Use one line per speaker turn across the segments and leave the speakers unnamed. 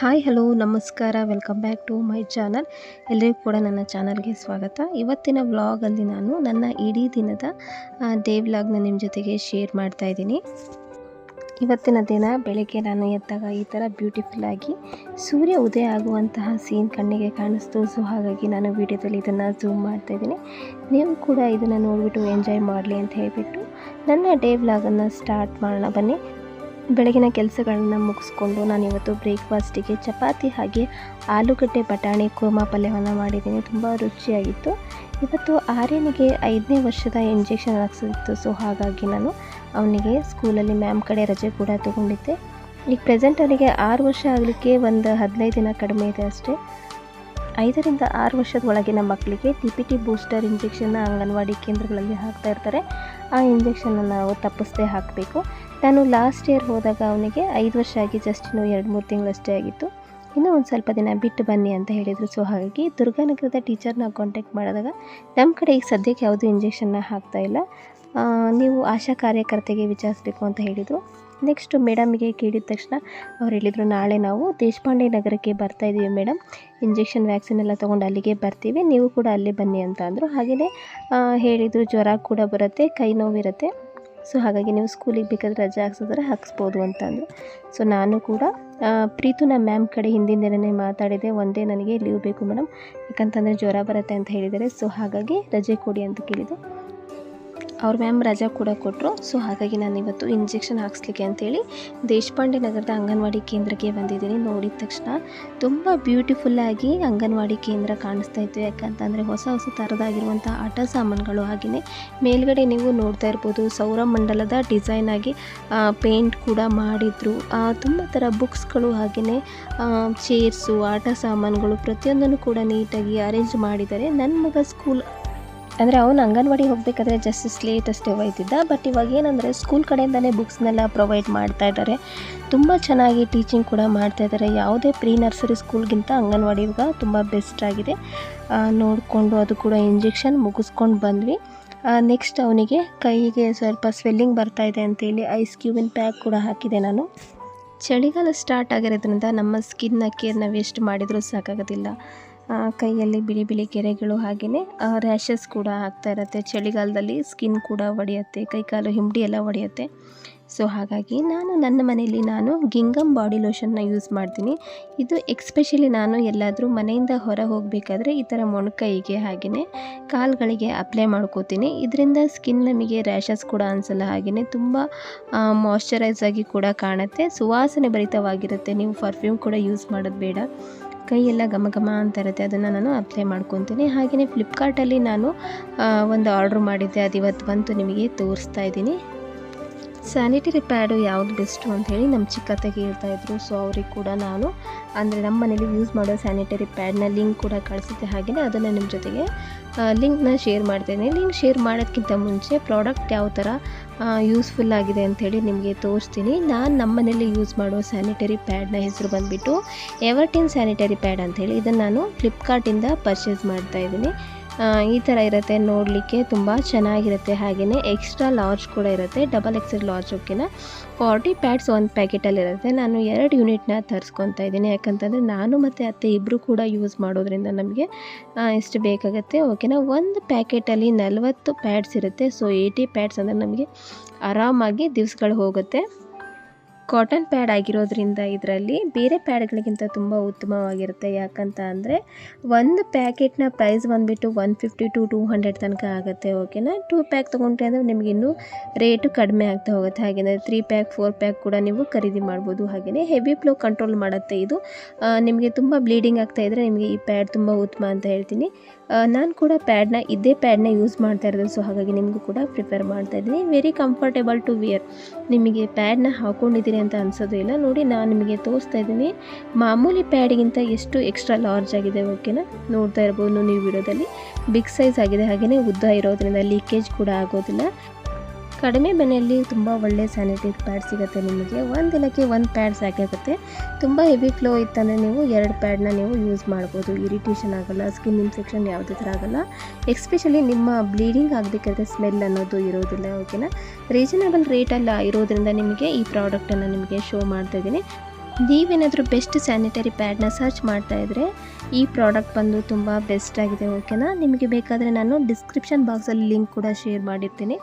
Hi, hello, ನಮಸ್ಕಾರ. Welcome back to my channel. ಎಲ್ಲರಿಗೂ ಕೂಡ ನನ್ನ ಚಾನಲ್ಗೆ ಸ್ವಾಗತ. ಇವತ್ತಿನ ವ್ಲಾಗಲ್ಲಿ ನಾನು ನನ್ನ ಇಡೀ ದಿನದ ಡೇ ವ್ಲಾಗ್ನ ನಿಮ್ಮ ಜೊತೆಗೆ ಶೇರ್ ಮಾಡ್ತಾ ಇದ್ದೀನಿ. ಇವತ್ತಿನ ದಿನ ಬೆಳಗ್ಗೆ ನಾನು ಎದ್ದಾಗ ಈ ಥರ ಬ್ಯೂಟಿಫುಲ್ ಆಗಿ ಸೂರ್ಯ ಉದಯ ಆಗುವಂತಹ ಸೀನ್ ಕಣ್ಣಿಗೆ ಕಾಣಿಸ್ತು. ಸೊ ಹಾಗಾಗಿ ನಾನು ವಿಡಿಯೋದಲ್ಲಿ ಇದನ್ನು ಝೂಮ್ ಮಾಡ್ತಾ ಇದ್ದೀನಿ. ನೀವು ಕೂಡ ಇದನ್ನು ನೋಡಿಬಿಟ್ಟು ಎಂಜಾಯ್ ಮಾಡಲಿ ಅಂತ ಹೇಳಿಬಿಟ್ಟು ನನ್ನ ಡೇ ವ್ಲಾಗನ್ನು ಸ್ಟಾರ್ಟ್ ಮಾಡೋಣ. ಬನ್ನಿ. ಬೆಳಗಿನ ಕೆಲಸಗಳನ್ನು ಮುಗಿಸ್ಕೊಂಡು ನಾನು ಇವತ್ತು ಬ್ರೇಕ್ಫಾಸ್ಟಿಗೆ ಚಪಾತಿ ಹಾಗೆ ಆಲೂಗಡ್ಡೆ ಬಟಾಣಿ ಕೋಮಾ ಪಲ್ಯವನ್ನು ಮಾಡಿದ್ದೀನಿ. ತುಂಬ ರುಚಿಯಾಗಿತ್ತು. ಇವತ್ತು ಆರ್ಯನಿಗೆ ಐದನೇ ವರ್ಷದ ಇಂಜೆಕ್ಷನ್ ಹಾಕ್ಸಿತ್ತು ಸೊ ಹಾಗಾಗಿ ನಾನು ಅವನಿಗೆ ಸ್ಕೂಲಲ್ಲಿ ಮ್ಯಾಮ್ ಕಡೆ ರಜೆ ಕೂಡ ತೊಗೊಂಡಿದ್ದೆ. ಈಗ ಪ್ರೆಸೆಂಟ್ ಅವನಿಗೆ ಆರು ವರ್ಷ ಆಗಲಿಕ್ಕೆ ಒಂದು ಹದಿನೈದು ದಿನ ಕಡಿಮೆ ಇದೆ ಅಷ್ಟೇ. ಐದರಿಂದ ಆರು ವರ್ಷದ ಒಳಗಿನ ಮಕ್ಕಳಿಗೆ ಟಿ ಪಿ ಟಿ ಬೂಸ್ಟರ್ ಇಂಜೆಕ್ಷನ್ನ ಅಂಗನವಾಡಿ ಕೇಂದ್ರಗಳಲ್ಲಿ ಹಾಕ್ತಾ ಇರ್ತಾರೆ. ಆ ಇಂಜೆಕ್ಷನ್ನ ನಾವು ತಪ್ಪಿಸದೆ ಹಾಕಬೇಕು. ನಾನು ಲಾಸ್ಟ್ ಇಯರ್ ಹೋದಾಗ ಅವನಿಗೆ ಐದು ವರ್ಷ ಆಗಿ ಜಸ್ಟ್ ಇನ್ನು ಎರಡು ಮೂರು ತಿಂಗಳಷ್ಟೇ ಆಗಿತ್ತು. ಇನ್ನೂ ಒಂದು ಸ್ವಲ್ಪ ದಿನ ಬಿಟ್ಟು ಬನ್ನಿ ಅಂತ ಹೇಳಿದರು. ಸೊ ಹಾಗಾಗಿ ದುರ್ಗಾನಗರದ ಟೀಚರ್ನ ಕಾಂಟ್ಯಾಕ್ಟ್ ಮಾಡಿದಾಗ ನಮ್ಮ ಕಡೆ ಈಗ ಸದ್ಯಕ್ಕೆ ಯಾವುದೂ ಇಂಜೆಕ್ಷನ್ನ ಹಾಕ್ತಾ ಇಲ್ಲ. ಆ, ನೀವು ಆಶಾ ಕಾರ್ಯಕರ್ತೆಗೆ ವಿಚಾರಿಸಬೇಕು ಅಂತ ಹೇಳಿದರು. ನೆಕ್ಸ್ಟ್ ಮೇಡಮ್ಗೆ ಕೇಳಿದ ತಕ್ಷಣ ಅವ್ರು ಹೇಳಿದರು ನಾಳೆ ನಾವು ದೇಶಪಾಂಡೆ ನಗರಕ್ಕೆ ಬರ್ತಾ ಇದ್ದೀವಿ ಮೇಡಮ್ ಇಂಜೆಕ್ಷನ್ ವ್ಯಾಕ್ಸಿನ್ ಎಲ್ಲ ತೊಗೊಂಡು ಅಲ್ಲಿಗೆ ಬರ್ತೀವಿ. ನೀವು ಕೂಡ ಅಲ್ಲೇ ಬನ್ನಿ ಅಂತ ಅಂದರು. ಹಾಗೆಯೇ ಹೇಳಿದರು ಜ್ವರ ಕೂಡ ಬರುತ್ತೆ ಕೈ ನೋವಿರುತ್ತೆ. ಸೊ ಹಾಗಾಗಿ ನೀವು ಸ್ಕೂಲಿಗೆ ಬೇಕಾದರೆ ರಜೆ ಹಾಕ್ಸಿದ್ರೆ ಹಾಕ್ಸ್ಬೋದು ಅಂತಂದರು ಸೊ ನಾನು ಕೂಡ ಪ್ರೀತು ನಮ್ಮ ಮ್ಯಾಮ್ ಕಡೆ ಹಿಂದಿನ ದಿನನೇ ಮಾತಾಡಿದೆ, ಒಂದೇ ನನಗೆ ಲೀವ್ ಬೇಕು ಮೇಡಮ್, ಯಾಕಂತಂದರೆ ಜ್ವರ ಬರುತ್ತೆ ಅಂತ ಹೇಳಿದ್ದಾರೆ. ಸೊ ಹಾಗಾಗಿ ರಜೆ ಕೊಡಿ ಅಂತ ಕೇಳಿದೆ. ಅವ್ರ ಮ್ಯಾಮ್ ರಜಾ ಕೂಡ ಕೊಟ್ಟರು ಸೊ ಹಾಗಾಗಿ ನಾನು ಇವತ್ತು ಇಂಜೆಕ್ಷನ್ ಹಾಕ್ಸ್ಲಿಕ್ಕೆ ಅಂತೇಳಿ ದೇಶಪಾಂಡೆ ನಗರದ ಅಂಗನವಾಡಿ ಕೇಂದ್ರಕ್ಕೆ ಬಂದಿದ್ದೀನಿ. ನೋಡಿದ ತಕ್ಷಣ ತುಂಬ ಬ್ಯೂಟಿಫುಲ್ಲಾಗಿ ಅಂಗನವಾಡಿ ಕೇಂದ್ರ ಕಾಣಿಸ್ತಾ ಇತ್ತು. ಯಾಕಂತಂದರೆ ಹೊಸ ಹೊಸ ಥರದಾಗಿರುವಂಥ ಆಟ ಸಾಮಾನುಗಳು ಹಾಗೆಯೇ ಮೇಲ್ಗಡೆ ನೀವು ನೋಡ್ತಾ ಇರ್ಬೋದು, ಸೌರಮಂಡಲದ ಡಿಸೈನ್ ಆಗಿ ಪೇಂಟ್ ಕೂಡ ಮಾಡಿದರು. ತುಂಬ ಥರ ಬುಕ್ಸ್ಗಳು ಹಾಗೆಯೇ ಚೇರ್ಸು ಆಟ ಸಾಮಾನುಗಳು ಪ್ರತಿಯೊಂದನ್ನು ಕೂಡ ನೀಟಾಗಿ ಅರೇಂಜ್ ಮಾಡಿದ್ದಾರೆ. ನನ್ನ ಮಗ ಸ್ಕೂಲ್ ಅಂದರೆ ಅವನು ಅಂಗನವಾಡಿ ಹೋಗಬೇಕಾದ್ರೆ ಜಸ್ಟ್ ಸ್ಲೇಟ್ ಅಷ್ಟೇ ಒಯ್ತಿದ್ದ ಬಟ್ ಇವಾಗ ಏನಂದರೆ ಸ್ಕೂಲ್ ಕಡೆಯಿಂದಲೇ ಬುಕ್ಸ್ನೆಲ್ಲ ಪ್ರೊವೈಡ್ ಮಾಡ್ತಾ ಇದ್ದಾರೆ ತುಂಬ ಚೆನ್ನಾಗಿ ಟೀಚಿಂಗ್ ಕೂಡ ಮಾಡ್ತಾ ಇದ್ದಾರೆ ಯಾವುದೇ ಪ್ರೀ ನರ್ಸರಿ ಸ್ಕೂಲ್ಗಿಂತ ಅಂಗನವಾಡಿ ಇವಾಗ ತುಂಬ ಬೆಸ್ಟ್ ಆಗಿದೆ. ನೋಡಿಕೊಂಡು ಅದು ಕೂಡ ಇಂಜೆಕ್ಷನ್ ಮುಗಿಸ್ಕೊಂಡು ಬಂದ್ವಿ. ನೆಕ್ಸ್ಟ್ ಅವನಿಗೆ ಕೈಗೆ ಸ್ವಲ್ಪ ಸ್ವೆಲ್ಲಿಂಗ್ ಬರ್ತಾ ಇದೆ ಅಂತೇಳಿ ಐಸ್ ಕ್ಯೂಬಿನ ಪ್ಯಾಕ್ ಕೂಡ ಹಾಕಿದೆ ನಾನು. ಚಳಿಗಾಲ ಸ್ಟಾರ್ಟ್ ಆಗಿರೋದ್ರಿಂದ ನಮ್ಮ ಸ್ಕಿನ್ನ ಕೇರ್ ನಾವು ಎಷ್ಟು ಮಾಡಿದರೂ ಸಾಕಾಗೋದಿಲ್ಲ. ಕೈಯಲ್ಲಿ ಬಿಳಿ ಬಿಳಿ ಕೆರೆಗಳು ಹಾಗೆಯೇ ರ್ಯಾಷಸ್ ಕೂಡ ಆಗ್ತಾ ಇರುತ್ತೆ. ಚಳಿಗಾಲದಲ್ಲಿ ಸ್ಕಿನ್ ಕೂಡ ಒಡೆಯುತ್ತೆ, ಕೈಕಾಲು ಹಿಂಡಿ ಎಲ್ಲ ಒಡೆಯುತ್ತೆ. ಸೊ ಹಾಗಾಗಿ ನಾನು ನನ್ನ ಮನೆಯಲ್ಲಿ ನಾನು ಗಿಂಗಮ್ ಬಾಡಿ ಲೋಷನ್ನ ಯೂಸ್ ಮಾಡ್ತೀನಿ. ಇದು ಎಕ್ಸ್ಪೆಷಲಿ ನಾನು ಎಲ್ಲಾದರೂ ಮನೆಯಿಂದ ಹೊರ ಹೋಗಬೇಕಾದ್ರೆ ಈ ಥರ ಮೊಣಕೈಗೆ ಹಾಗೆಯೇ ಕಾಲುಗಳಿಗೆ ಅಪ್ಲೈ ಮಾಡ್ಕೋತೀನಿ. ಇದರಿಂದ ಸ್ಕಿನ್ ನಮಗೆ ರ್ಯಾಷಸ್ ಕೂಡ ಅನಿಸಲ್ಲ ಹಾಗೆಯೇ ತುಂಬ ಮಾಯ್ಶ್ಚರೈಸ್ ಆಗಿ ಕೂಡ ಕಾಣುತ್ತೆ. ಸುವಾಸನೆ ಭರಿತವಾಗಿರುತ್ತೆ. ನೀವು ಪರ್ಫ್ಯೂಮ್ ಕೂಡ ಯೂಸ್ ಮಾಡೋದು ಬೇಡ. ಕೈ ಎಲ್ಲ ಘಮ ಘಮ ಅಂತ ಇರುತ್ತೆ, ಅದನ್ನು ನಾನು ಅಪ್ಲೈ ಮಾಡ್ಕೊತೀನಿ. ಹಾಗೆಯೇ ಫ್ಲಿಪ್ಕಾರ್ಟಲ್ಲಿ ನಾನು ಒಂದು ಆರ್ಡ್ರ್ ಮಾಡಿದ್ದೆ, ಅದು ಇವತ್ತು ಬಂತು, ನಿಮಗೆ ತೋರಿಸ್ತಾ ಇದ್ದೀನಿ. ಸ್ಯಾನಿಟರಿ ಪ್ಯಾಡು ಯಾವುದು ಬೆಸ್ಟು ಹೇಳಿ ನಮ್ಮ ಚಿಕ್ಕತ್ತೆಗೆ ಹೇಳ್ತಾ ಇದ್ರು. ಸೊ ಅವ್ರಿಗೆ ಕೂಡ ನಾನು ಅಂದರೆ ನಮ್ಮ ಮನೇಲಿ ಯೂಸ್ ಮಾಡೋ ಸ್ಯಾನಿಟರಿ ಪ್ಯಾಡ್ನ ಲಿಂಕ್ ಕೂಡ ಕಳಿಸಿದ್ದೆ ಹಾಗೆಯೇ ಅದನ್ನು ನಿಮ್ಮ ಜೊತೆಗೆ ಲಿಂಕ್ನ ಶೇರ್ ಮಾಡ್ತೇನೆ. ಲಿಂಕ್ ಶೇರ್ ಮಾಡೋದಕ್ಕಿಂತ ಮುಂಚೆ ಪ್ರಾಡಕ್ಟ್ ಯಾವ ಥರ ಯೂಸ್ಫುಲ್ ಆಗಿದೆ ಅಂಥೇಳಿ ನಿಮಗೆ ತೋರಿಸ್ತೀನಿ. ನಾನು ನಮ್ಮ ಮನೇಲಿ ಯೂಸ್ ಮಾಡೋ ಸ್ಯಾನಿಟರಿ ಪ್ಯಾಡ್ನ ಹೆಸರು ಬಂದುಬಿಟ್ಟು ಎವರ್ಟಿನ್ ಸ್ಯಾನಿಟರಿ ಪ್ಯಾಡ್ ಅಂಥೇಳಿ ಇದನ್ನು ನಾನು ಫ್ಲಿಪ್ಕಾರ್ಟಿಂದ ಪರ್ಚೇಸ್ ಮಾಡ್ತಾ ಇದ್ದೀನಿ. ಆ, ಈ ಥರ ಇರುತ್ತೆ ನೋಡಲಿಕ್ಕೆ ತುಂಬ ಚೆನ್ನಾಗಿರುತ್ತೆ. ಹಾಗೆಯೇ ಎಕ್ಸ್ಟ್ರಾ ಲಾರ್ಜ್ ಕೂಡ ಇರುತ್ತೆ. ಡಬಲ್ ಎಕ್ಸೆಲ್ ಲಾರ್ಜ್ ಓಕೆನಾ? ಫಾರ್ಟಿ ಪ್ಯಾಡ್ಸ್ ಒಂದು ಪ್ಯಾಕೆಟಲ್ಲಿರುತ್ತೆ ನಾನು ಎರಡು ಯೂನಿಟ್ನ ತರಿಸ್ಕೊತಾ ಇದ್ದೀನಿ. ಯಾಕಂತಂದರೆ ನಾನು ಮತ್ತು ಅತ್ತೆ ಇಬ್ಬರು ಕೂಡ ಯೂಸ್ ಮಾಡೋದ್ರಿಂದ ನಮಗೆ ಎಷ್ಟು ಬೇಕಾಗುತ್ತೆ. ಓಕೆನಾ? ಒಂದು ಪ್ಯಾಕೆಟಲ್ಲಿ ನಲವತ್ತು ಪ್ಯಾಡ್ಸ್ ಇರುತ್ತೆ. ಸೊ ಏಯ್ಟಿ ಪ್ಯಾಡ್ಸ್ ಅಂದರೆ ನಮಗೆ ಆರಾಮಾಗಿ ದಿವ್ಸಗಳು ಹೋಗುತ್ತೆ. ಕಾಟನ್ ಪ್ಯಾಡ್ ಆಗಿರೋದ್ರಿಂದ ಇದರಲ್ಲಿ ಬೇರೆ ಪ್ಯಾಡ್ಗಳಿಗಿಂತ ತುಂಬ ಉತ್ತಮವಾಗಿರುತ್ತೆ. ಯಾಕಂತ ಅಂದರೆ ಒಂದು ಪ್ಯಾಕೆಟ್ನ ಪ್ರೈಸ್ ಬಂದುಬಿಟ್ಟು one fifty to two hundred ತನಕ ಆಗುತ್ತೆ ಓಕೆನಾ ಟೂ ಪ್ಯಾಕ್ ತೊಗೊಂಡ್ರೆ ಅಂದರೆ ನಿಮಗೆ ಇನ್ನೂ ರೇಟು ಕಡಿಮೆ ಆಗ್ತಾ ಹೋಗುತ್ತೆ. ಹಾಗೆಯೇ ತ್ರೀ ಪ್ಯಾಕ್ ಫೋರ್ ಪ್ಯಾಕ್ ಕೂಡ ನೀವು ಖರೀದಿ ಮಾಡ್ಬೋದು. ಹಾಗೆಯೇ ಹೆವಿ ಫ್ಲೋ ಕಂಟ್ರೋಲ್ ಮಾಡುತ್ತೆ ಇದು. ನಿಮಗೆ ತುಂಬ ಬ್ಲೀಡಿಂಗ್ ಆಗ್ತಾ ಇದ್ದರೆ ನಿಮಗೆ ಈ ಪ್ಯಾಡ್ ತುಂಬ ಉತ್ತಮ ಅಂತ ಹೇಳ್ತೀನಿ. ನಾನು ಕೂಡ ಪ್ಯಾಡ್ನ ಇದೇ ಪ್ಯಾಡ್ನ ಯೂಸ್ ಮಾಡ್ತಾ ಇರೋದು. ಸೊ ಹಾಗಾಗಿ ನಿಮಗೂ ಕೂಡ ಪ್ರಿಪೇರ್ ಮಾಡ್ತಾ ಇದ್ದೀನಿ. ವೆರಿ ಕಂಫರ್ಟೇಬಲ್ ಟು ವಿಯರ್ ನಿಮಗೆ ಪ್ಯಾಡ್ನ ಹಾಕ್ಕೊಂಡಿದ್ದೀನಿ ಅಂತ ಅನಿಸೋದು ಇಲ್ಲ. ನೋಡಿ, ನಾನು ನಿಮಗೆ ತೋರಿಸ್ತಾ ಇದ್ದೀನಿ. ಮಾಮೂಲಿ ಪ್ಯಾಡಿಗಿಂತ ಎಷ್ಟು ಎಕ್ಸ್ಟ್ರಾ ಲಾರ್ಜ್ ಆಗಿದೆ ಓಕೆನಾ ನೋಡ್ತಾ ಇರ್ಬೋದು ನೀವು ವಿಡಿಯೋದಲ್ಲಿ ಬಿಗ್ ಸೈಜ್ ಆಗಿದೆ. ಹಾಗೆಯೇ ಉದ್ದ ಇರೋದ್ರಿಂದ ಲೀಕೇಜ್ ಕೂಡ ಆಗೋದಿಲ್ಲ. ಕಡಿಮೆ ಬೆಲೆಯಲ್ಲಿ ತುಂಬ ಒಳ್ಳೆ ಸ್ಯಾನಿಟರಿ ಪ್ಯಾಡ್ ಸಿಗುತ್ತೆ ನಿಮಗೆ. ಒಂದು ದಿನಕ್ಕೆ ಒಂದು ಪ್ಯಾಡ್ ಸಾಕಾಗುತ್ತೆ. ತುಂಬ ಹೆವಿ ಫ್ಲೋ ಇತ್ತಂದರೆ ನೀವು ಎರಡು ಪ್ಯಾಡ್ನ ನೀವು ಯೂಸ್ ಮಾಡ್ಬೋದು. ಇರಿಟೇಷನ್ ಆಗೋಲ್ಲ ಸ್ಕಿನ್ ಇನ್ಫೆಕ್ಷನ್ ಯಾವುದೇ ಥರ ಆಗೋಲ್ಲ. ಎಕ್ಸ್ಪೆಷಲಿ ನಿಮ್ಮ ಬ್ಲೀಡಿಂಗ್ ಆಗಬೇಕಾದ್ರೆ ಸ್ಮೆಲ್ ಅನ್ನೋದು ಇರೋದಿಲ್ಲ ಓಕೆನಾ ರೀಸನಬಲ್ ರೇಟಲ್ಲಿ ಇರೋದ್ರಿಂದ ನಿಮಗೆ ಈ ಪ್ರಾಡಕ್ಟನ್ನು ನಿಮಗೆ ಶೋ ಮಾಡ್ತಾ ಇದ್ದೀನಿ. ನೀವೇನಾದರೂ ಬೆಸ್ಟ್ ಸ್ಯಾನಿಟರಿ ಪ್ಯಾಡ್ನ ಸರ್ಚ್ ಮಾಡ್ತಾ ಇದ್ದರೆ ಈ ಪ್ರಾಡಕ್ಟ್ ಬಂದು ತುಂಬ ಬೆಸ್ಟ್ ಆಗಿದೆ ಓಕೆನಾ ನಿಮಗೆ ಬೇಕಾದರೆ ನಾನು ಡಿಸ್ಕ್ರಿಪ್ಷನ್ ಬಾಕ್ಸಲ್ಲಿ ಲಿಂಕ್ ಕೂಡ ಶೇರ್ ಮಾಡಿರ್ತೀನಿ.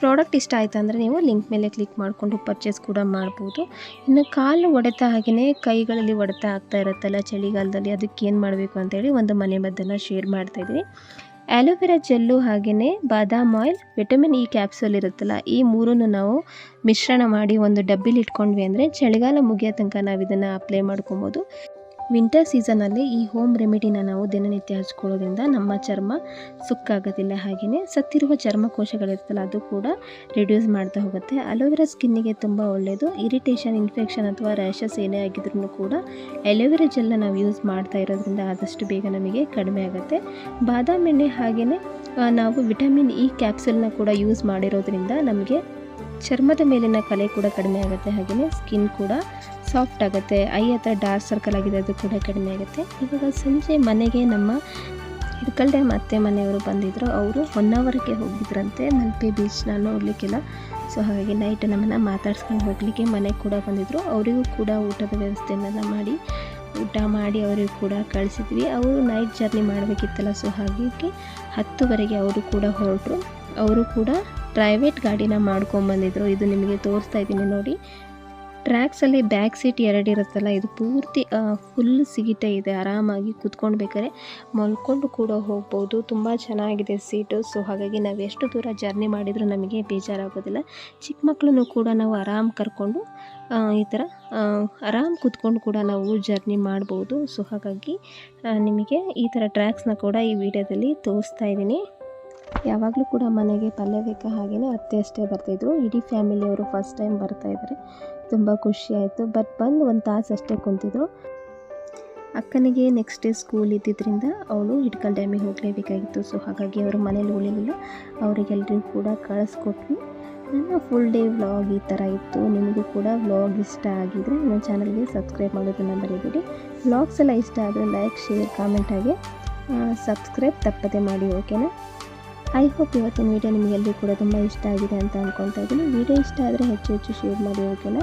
ಪ್ರಾಡಕ್ಟ್ ಇಷ್ಟ ಆಯಿತು ಅಂದರೆ ನೀವು ಲಿಂಕ್ ಮೇಲೆ ಕ್ಲಿಕ್ ಮಾಡಿಕೊಂಡು ಪರ್ಚೇಸ್ ಕೂಡ ಮಾಡ್ಬೋದು. ಇನ್ನು ಕಾಲು ಒಡೆತ ಹಾಗೆಯೇ ಕೈಗಳಲ್ಲಿ ಒಡೆತ ಆಗ್ತಾ ಇರುತ್ತಲ್ಲ, ಚಳಿಗಾಲದಲ್ಲಿ ಅದಕ್ಕೆ ಏನು ಮಾಡಬೇಕು ಅಂತೇಳಿ ಒಂದು ಮನೆ ಮದ್ದನ್ನು ಶೇರ್ ಮಾಡ್ತಾಯಿದ್ದೀನಿ ಆ್ಯಲೋವೆರಾ ಜೆಲ್ಲು ಹಾಗೆಯೇ ಬಾದಾಮ್ ಆಯಿಲ್ ವಿಟಮಿನ್ ಇ ಕ್ಯಾಪ್ಸೂಲ್ ಇರುತ್ತಲ್ಲ, ಈ ಮೂರನ್ನು ನಾವು ಮಿಶ್ರಣ ಮಾಡಿ ಒಂದು ಡಬ್ಬಿಲಿ ಇಟ್ಕೊಂಡ್ವಿ ಅಂದರೆ ಚಳಿಗಾಲ ಮುಗಿಯೋ ತನಕ ನಾವು ಇದನ್ನು ಅಪ್ಲೈ ಮಾಡ್ಕೊಬೋದು. ವಿಂಟರ್ ಸೀಸನಲ್ಲಿ ಈ ಹೋಮ್ ರೆಮಿಡಿನ ನಾವು ದಿನನಿತ್ಯ ಹಚ್ಕೊಳ್ಳೋದ್ರಿಂದ ನಮ್ಮ ಚರ್ಮ ಸುಕ್ಕಾಗೋದಿಲ್ಲ ಹಾಗೆಯೇ ಸತ್ತಿರುವ ಚರ್ಮ ಚರ್ಮಕೋಶಗಳಿರ್ತಲ್ಲ ಅದು ಕೂಡ ರಿಡ್ಯೂಸ್ ಮಾಡ್ತಾ ಹೋಗುತ್ತೆ. ಅಲೋವೆರಾ ಸ್ಕಿನ್ನಿಗೆ ತುಂಬ ಒಳ್ಳೆಯದು ಇರಿಟೇಷನ್ ಇನ್ಫೆಕ್ಷನ್ ಅಥವಾ ರ್ಯಾಷಸ್ ಏನೇ ಆಗಿದ್ರೂ ಕೂಡ ಅಲೋವೆರಾ ಜೆಲ್ನ ನಾವು ಯೂಸ್ ಮಾಡ್ತಾ ಇರೋದ್ರಿಂದ ಆದಷ್ಟು ಬೇಗ ನಮಗೆ ಕಡಿಮೆ ಆಗುತ್ತೆ. ಬಾದಾಮಿ ಎಣ್ಣೆ ಹಾಗೆಯೇ ನಾವು ವಿಟಮಿನ್ ಇ ಕ್ಯಾಪ್ಸೂಲ್ನ ಕೂಡ ಯೂಸ್ ಮಾಡಿರೋದ್ರಿಂದ ನಮಗೆ ಚರ್ಮದ ಮೇಲಿನ ಕಲೆ ಕೂಡ ಕಡಿಮೆ ಆಗುತ್ತೆ. ಹಾಗೆಯೇ ಸ್ಕಿನ್ ಕೂಡ ಸಾಫ್ಟ್ ಆಗುತ್ತೆ, ಐ ಹತ್ರ ಡಾರ್ಕ್ ಸರ್ಕಲ್ ಆಗಿದೆ, ಅದು ಕೂಡ ಕಡಿಮೆ ಆಗುತ್ತೆ. ಇವಾಗ ಸಂಜೆ ಮನೆಗೆ ನಮ್ಮ ಹಿಡ್ಕಲ್ ಡ್ಯಾಮ್ ಅತ್ತೆ ಮನೆಯವರು ಬಂದಿದ್ದರು ಅವರು ಅವರ್ಗೆ ಹೋಗಿದ್ರಂತೆ ಮಲ್ಪೆ ಬೀಚ್ನ ನೋಡಲಿಕ್ಕೆಲ್ಲ ಸೊ ಹಾಗಾಗಿ ನೈಟ್ ನಮ್ಮನ್ನು ಮಾತಾಡ್ಸ್ಕೊಂಡು ಹೋಗಲಿಕ್ಕೆ ಮನೆಗೆ ಕೂಡ ಬಂದಿದ್ದರು ಅವರಿಗೂ ಕೂಡ ಊಟದ ವ್ಯವಸ್ಥೆಯನ್ನೆಲ್ಲ ಮಾಡಿ, ಊಟ ಮಾಡಿ ಅವರಿಗೂ ಕೂಡ ಕಳಿಸಿದ್ವಿ. ಅವರು ನೈಟ್ ಜರ್ನಿ ಮಾಡಬೇಕಿತ್ತಲ್ಲ ಸೊ ಹಾಗಾಗಿ ಹತ್ತುವರೆಗೆ ಅವರು ಕೂಡ ಹೊರಟರು. ಅವರು ಕೂಡ ಪ್ರೈವೇಟ್ ಗಾಡಿನ ಮಾಡ್ಕೊಂಬಂದಿದ್ರು. ಇದು ನಿಮಗೆ ತೋರಿಸ್ತಾ ಇದ್ದೀನಿ ನೋಡಿ. ಟ್ರ್ಯಾಕ್ಸಲ್ಲಿ ಬ್ಯಾಕ್ ಸೀಟ್ ಎರಡು ಇರುತ್ತಲ್ಲ, ಇದು ಪೂರ್ತಿ ಫುಲ್ ಸಿಗಿಟೆ ಇದೆ. ಆರಾಮಾಗಿ ಕೂತ್ಕೊಂಡು ಬೇಕಾದ್ರೆ ಮಲ್ಕೊಂಡು ಕೂಡ ಹೋಗ್ಬೋದು. ತುಂಬ ಚೆನ್ನಾಗಿದೆ ಸೀಟು. ಸೊ ಹಾಗಾಗಿ ನಾವು ಎಷ್ಟು ದೂರ ಜರ್ನಿ ಮಾಡಿದರೂ ನಮಗೆ ಬೇಜಾರಾಗೋದಿಲ್ಲ. ಚಿಕ್ಕ ಮಕ್ಕಳನ್ನು ಕೂಡ ನಾವು ಆರಾಮ್ ಕರ್ಕೊಂಡು ಈ ಥರ ಆರಾಮ್ ಕೂತ್ಕೊಂಡು ಕೂಡ ನಾವು ಜರ್ನಿ ಮಾಡ್ಬೋದು. ಸೊ ಹಾಗಾಗಿ ನಿಮಗೆ ಈ ಥರ ಟ್ರ್ಯಾಕ್ಸ್ನ ಕೂಡ ಈ ವಿಡಿಯೋದಲ್ಲಿ ತೋರಿಸ್ತಾ ಇದ್ದೀನಿ. ಯಾವಾಗಲೂ ಕೂಡ ಮನೆಗೆ ಪಲ್ಯ ಬೇಕಾ ಹಾಗೆಯೇ ಅತ್ತೆ ಅಷ್ಟೇ ಬರ್ತಾಯಿದ್ರು ಇಡೀ ಫ್ಯಾಮಿಲಿಯವರು ಫಸ್ಟ್ ಟೈಮ್ ಬರ್ತಾಯಿದ್ದಾರೆ ತುಂಬ ಖುಷಿ ಆಯಿತು. ಬಟ್ ಬಂದು ಒಂದು ತಾಸು ಅಷ್ಟೇ ಕುಂತಿದ್ರು. ಅಕ್ಕನಿಗೆ ನೆಕ್ಸ್ಟ್ ಡೇ ಸ್ಕೂಲ್ ಇದ್ದಿದ್ದರಿಂದ ಅವಳು ಹಿಡ್ಕಲ್ ಡ್ಯಾಮಿಗೆ ಹೋಗಲೇಬೇಕಾಗಿತ್ತು. ಸೊ ಹಾಗಾಗಿ ಅವರು ಮನೇಲಿ ಉಳಿಲಿಲ್ಲ. ಅವರಿಗೆಲ್ಲರಿಗೂ ಕೂಡ ಕಳಿಸ್ಕೊಟ್ವಿ. ನನ್ನ ಫುಲ್ ಡೇ ವ್ಲಾಗ್ ಈ ಥರ ಇತ್ತು. ನಿಮಗೂ ಕೂಡ ವ್ಲಾಗ್ ಇಷ್ಟ ಆಗಿದರೆ ನನ್ನ ಚಾನಲ್ಗೆ ಸಬ್ಸ್ಕ್ರೈಬ್ ಮಾಡೋದನ್ನು ಬರೀಬಿಡಿ ವ್ಲಾಗ್ಸ್ ಎಲ್ಲ ಇಷ್ಟ ಆದರೆ ಲೈಕ್ ಶೇರ್ ಕಾಮೆಂಟ್ ಹಾಗೆ ಸಬ್ಸ್ಕ್ರೈಬ್ ತಪ್ಪದೆ ಮಾಡಿ ಓಕೆನಾ ಐ ಹೋಪ್ ಇವತ್ತಿನ ವೀಡಿಯೋ ನಿಮಗೆಲ್ಲರೂ ಕೂಡ ತುಂಬ ಇಷ್ಟ ಆಗಿದೆ ಅಂತ ಅಂದ್ಕೊತಾ ಇದ್ದೀನಿ. ವೀಡಿಯೋ ಇಷ್ಟ ಆದರೆ ಹೆಚ್ಚು ಹೆಚ್ಚು ಶೇರ್ ಮಾಡಿ ಓಕೆನಾ